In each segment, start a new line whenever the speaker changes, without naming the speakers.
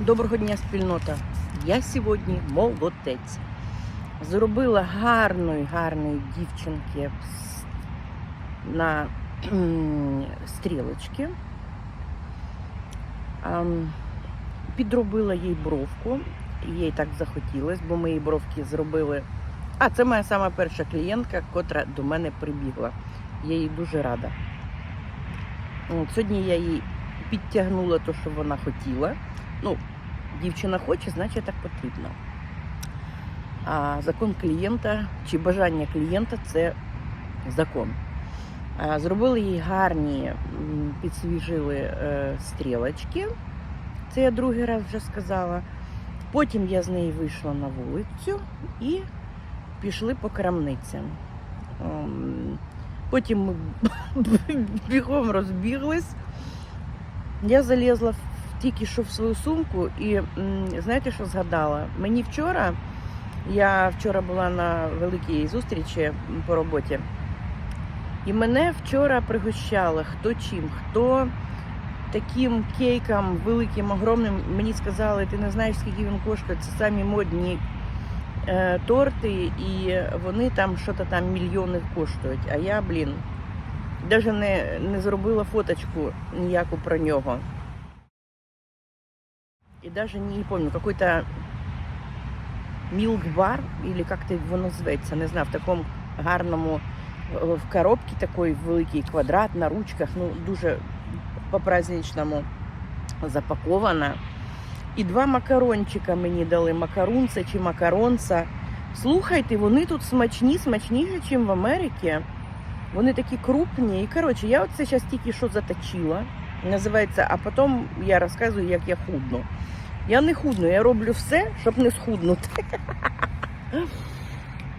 Доброго дня, спільнота. Я сьогодні молодець. Зробила гарної, гарної дівчинки на стрілочки. Підробила їй бровку. Їй так захотілось, бо ми їй бровки зробили. А це моя сама перша клієнтка, котра до мене прибігла. Я їй дуже рада. Сьогодні я їй підтягнула те, що вона хотіла. Ну, дівчина хоче, значить так потрібно. А закон клієнта чи бажання клієнта це закон. Зробили їй гарні, підсвіжили е, стрілочки. Це я другий раз вже сказала. Потім я з неї вийшла на вулицю і пішли по крамницям. Ем, Потім ми бігом розбіглись. Я залізла тільки що в свою сумку, і знаєте, що згадала? Мені вчора, я вчора була на великій зустрічі по роботі, і мене вчора пригощали хто чим, хто таким кейком великим, огромним. Мені сказали, ти не знаєш, скільки він коштує. Це самі модні е, торти, і вони там що то там мільйони коштують. А я, блін, навіть не, не зробила фоточку ніяку про нього. И даже не помню, какой-то мілк-бар, или як-то воно зветься, не знаю, в такому гарному, е, в коробці такий великий квадрат на ручках, ну дуже по-праздничному запакована. І два макарончика мені дали, макарунце чи макаронца. Слухайте, вони тут смачні, смачніші, ніж в Америці. Вони такі крупні. І коротше, я оце зараз тільки що заточила. Називається, а потім я розказую, як я худну. Я не худну, я роблю все, щоб не схуднути.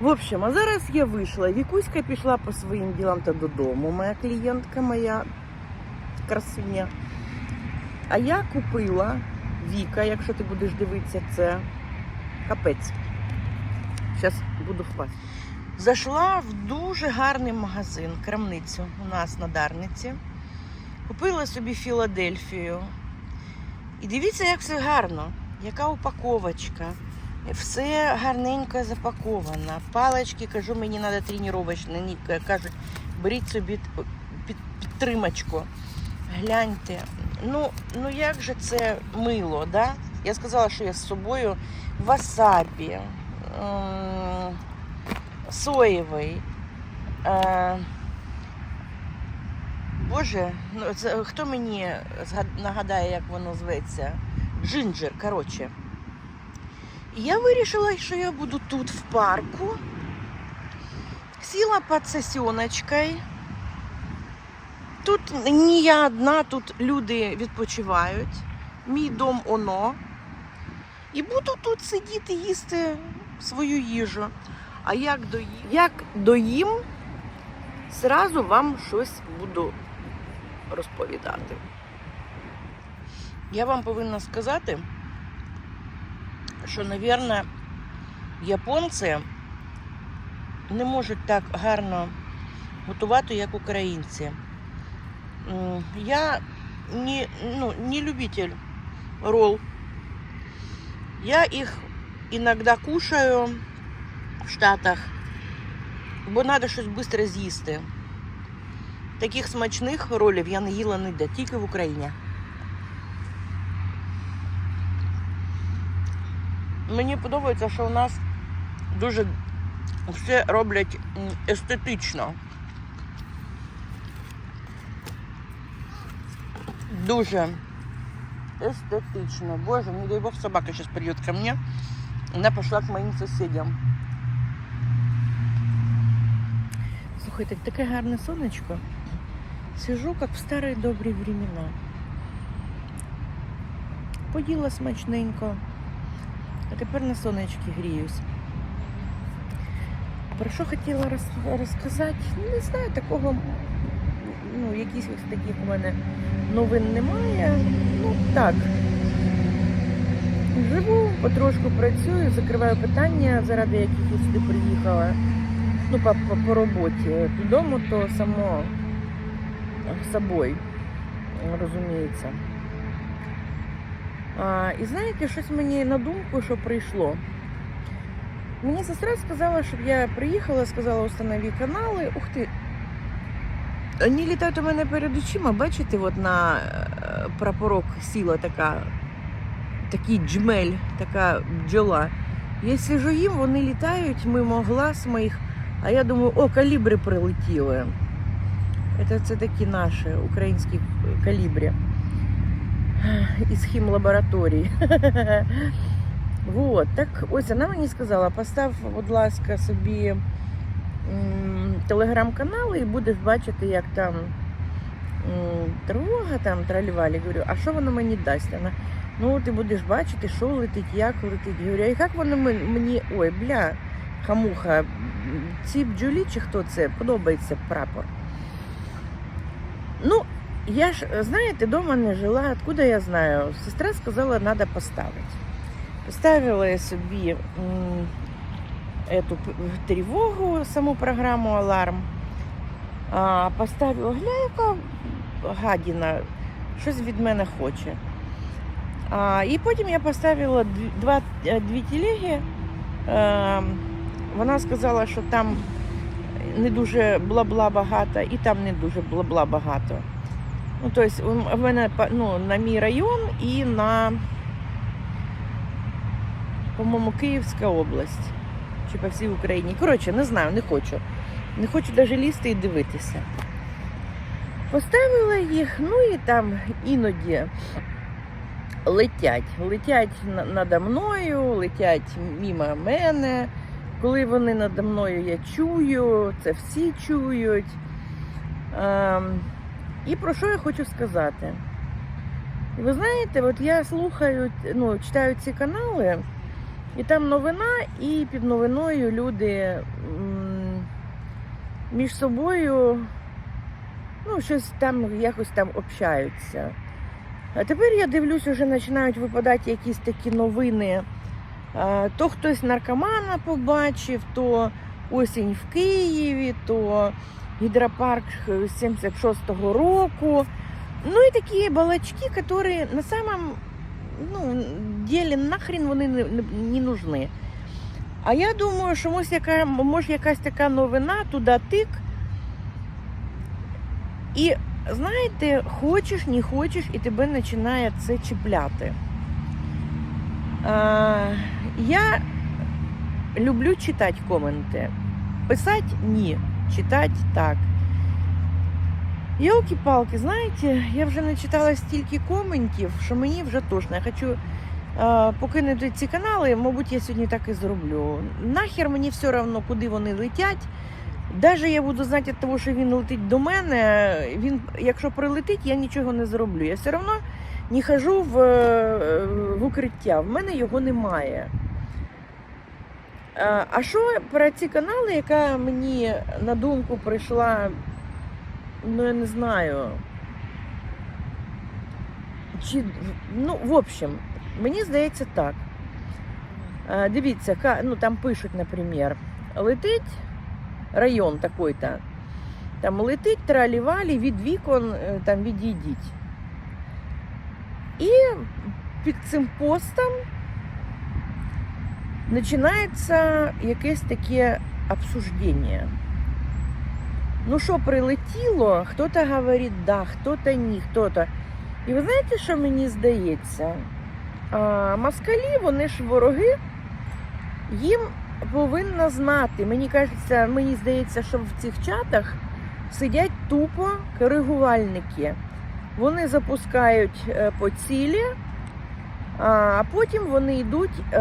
В общем, а зараз я вийшла. Вікуська пішла по своїм ділам та додому, моя клієнтка, моя красуня. А я купила Віка, якщо ти будеш дивитися, це капець. Зараз буду впасти. Зайшла в дуже гарний магазин, крамницю у нас на Дарниці. Купила собі Філадельфію. І дивіться, як все гарно, яка упаковочка. Все гарненько запаковано. Палички, кажу, мені треба тренувачні. Ні, кажуть, беріть собі під, підтримочку. Гляньте. Ну, ну як же це мило, да? Я сказала, що я з собою васабі, соєвий. Боже, ну це хто мені нагадає, як воно зветься? Джинджер, коротше. І я вирішила, що я буду тут в парку. Сіла під сесіоночкою. Тут не я одна, тут люди відпочивають. Мій дом оно. І буду тут сидіти, їсти свою їжу. А як доїм, як доїм, зразу вам щось буду розповідати. Я вам повинна сказати, що, мабуть, японці не можуть так гарно готувати, як українці. Я не, ну, не любитель ролл. Я их иногда кушаю в Штатах, бо треба щось швидко з'їсти. Таких смачних ролів я не їла ніде, тільки в Україні. Мені подобається, що у нас дуже все роблять естетично. Дуже эстетично. Боже, не дай бог собака сейчас придет ко мне. Она пошла к моим соседям. Слухайте, таке гарне сонечко. Сижу, як в старі добрі времена. Поїла смачненько, а тепер на сонечки гріюсь. Про що хотіла роз- розказати? Не знаю, такого, ну, якихось таких у мене новин немає. Ну так. Живу, потрошку працюю, закриваю питання, заради яких я сюди приїхала. Ну, по, по, по роботі. Додому, то само собою, розуміється. А, і знаєте, щось мені на думку, що прийшло. Мені сестра сказала, щоб я приїхала, сказала, установи канали. Ух ти. Вони літають у мене перед очима, бачите, от на е, прапорок сіла така, такий джмель, така бджола. Я сижу їм, вони літають мимо глаз моїх, а я думаю, о, калібри прилетіли. Це, це такі наші українські калібри із хімлабораторії. Вот, так ось вона мені сказала, постав, будь ласка, собі телеграм-канал і будеш бачити, як там тривога, там тралівалі. Говорю, а що воно мені дасть? Вона, ну ти будеш бачити, що летить, як летить. Говорю, а як воно мені. Ой, бля, хамуха, ці бджолі чи хто це? Подобається прапор. Ну, я ж, знаєте, дома не жила, откуда я знаю? Сестра сказала, треба поставити. Поставила я собі эту тривогу, саму програму Аларм. А, поставила, яка гадіна, щось від мене хоче. А, і потім я поставила два, дві телеги. Е, вона сказала, що там не дуже бла-бла багато, і там не дуже бла-бла багато. Ну, тобто, в мене ну, на мій район і на, по-моєму, Київська область. Чи по всій Україні. Коротше, не знаю, не хочу. Не хочу навіть лізти і дивитися. Поставила їх, ну і там іноді летять. Летять надо мною, летять мимо мене. Коли вони надо мною, я чую, це всі чують. Ем, і про що я хочу сказати? Ви знаєте, от я слухаю, ну, читаю ці канали, і там новина, і під новиною люди між собою ну, щось там якось там общаються. А тепер я дивлюсь, вже починають випадати якісь такі новини. А, То хтось наркомана побачив, то осінь в Києві, то гідропарк 76-го року. Ну і такі балачки, які на самом ну, деле нахрен вони не, не, не нужны. А я думаю, що може, яка, може якась така новина туди тик. І знаєте, хочеш, не хочеш, і тебе починає це чіпляти. Я люблю читати коменти. Писати ні, читати так. Йолки-палки, знаєте, я вже не читала стільки коментів, що мені вже тошно. Я хочу е, покинути ці канали, мабуть, я сьогодні так і зроблю. Нахер мені все одно, куди вони летять. Навіть я буду знати від того, що він летить до мене, він, якщо прилетить, я нічого не зроблю. Я все одно не хожу в, е, в укриття, в мене його немає. Е, А що про ці канали, яка мені на думку прийшла, ну я не знаю. Чи, ну, в общем, мені здається так. Е, Дивіться, ну там пишуть, наприклад, летить район такой-то, там летить тралівалі від вікон, там відійдіть. Під цим постом починається якесь таке обсуждення. Ну що, прилетіло, хто-то говорить да, хто-то ні, хто-то. І ви знаєте, що мені здається? А, москалі, вони ж вороги, їм повинна знати. Мені кажеться, мені здається, що в цих чатах сидять тупо коригувальники. Вони запускають е, по цілі, а потім вони йдуть е,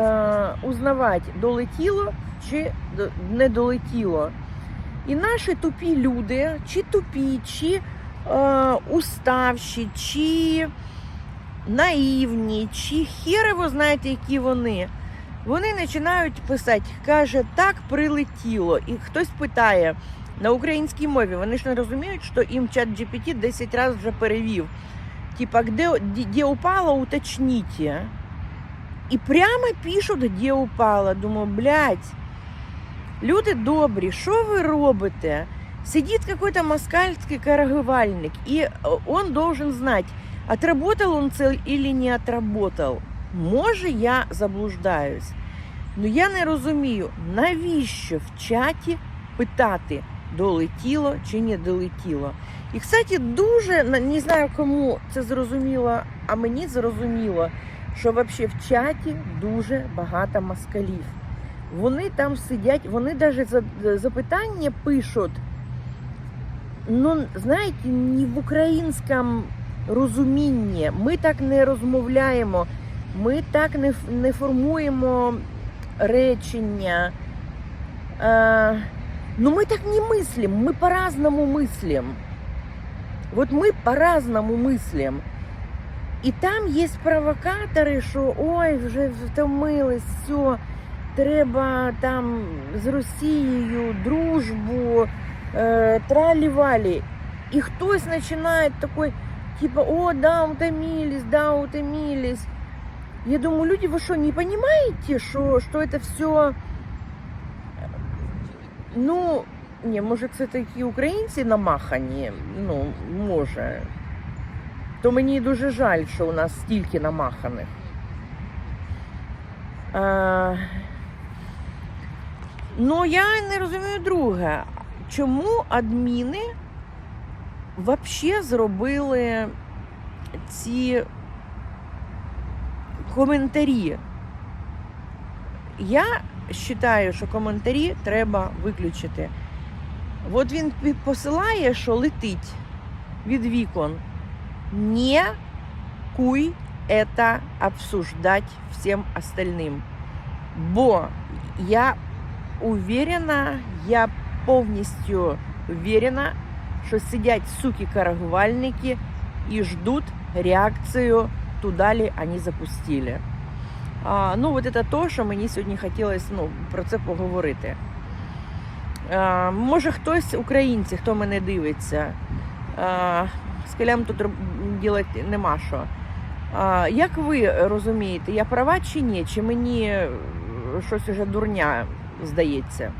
узнавати, долетіло чи не долетіло. І наші тупі люди, чи тупі, чи е, уставші, чи наївні, чи херево знаєте, які вони. Вони починають писати, каже, так прилетіло. І хтось питає на українській мові. Вони ж не розуміють, що їм чат GPT 10 разів вже перевів. Типа, де, де, де упало, уточніть. І прямо пишуть, де упало. Думаю, блядь, люди добрі, що ви робите? Сидит какой-то москальский коррегувальник, и э, он должен знать, Отработал он цель или не отработал? Може, я заблуждаюсь. Ну я не розумію, навіщо в чаті питати, долетіло чи не долетіло. І, кстати, дуже не знаю, кому це зрозуміло, а мені зрозуміло, що взагалі в чаті дуже багато москалів. Вони там сидять, вони навіть запитання пишуть, ну, знаєте, не в українському розумінні. Ми так не розмовляємо, ми так не, не формуємо речення. ну, мы так не мыслим, мы по-разному мыслим. Вот мы по-разному мыслим. І там є провокатори, що ой, вже втомились, все, треба там з Росією дружбу, е, тралі-валі. І хтось починає такой, типа, о, да, утомились, да, утомились. Я думаю, люди, вы что, не понимаете, что, что это все, ну, не, може, це такі українці намахані, ну, може. То мені дуже жаль, що у нас стільки намаханих. А, ну, я не розумію друге. Чому адміни взагалі зробили ці коментарі? Я вважаю, що коментарі треба виключити. От він посилає, що летить від вікон. Не куй это обсуждать всем остальным. Бо я уверена, я повністю уверена, що сидять суки-карагувальники і ждуть реакцію, туди ли вони запустили. А, ну, от це то, що мені сьогодні хотілося ну, про це поговорити. А, може, хтось, українці, хто мене дивиться, а, з калям тут робити нема що. А, як ви розумієте, я права чи ні? Чи мені е, щось уже дурня здається?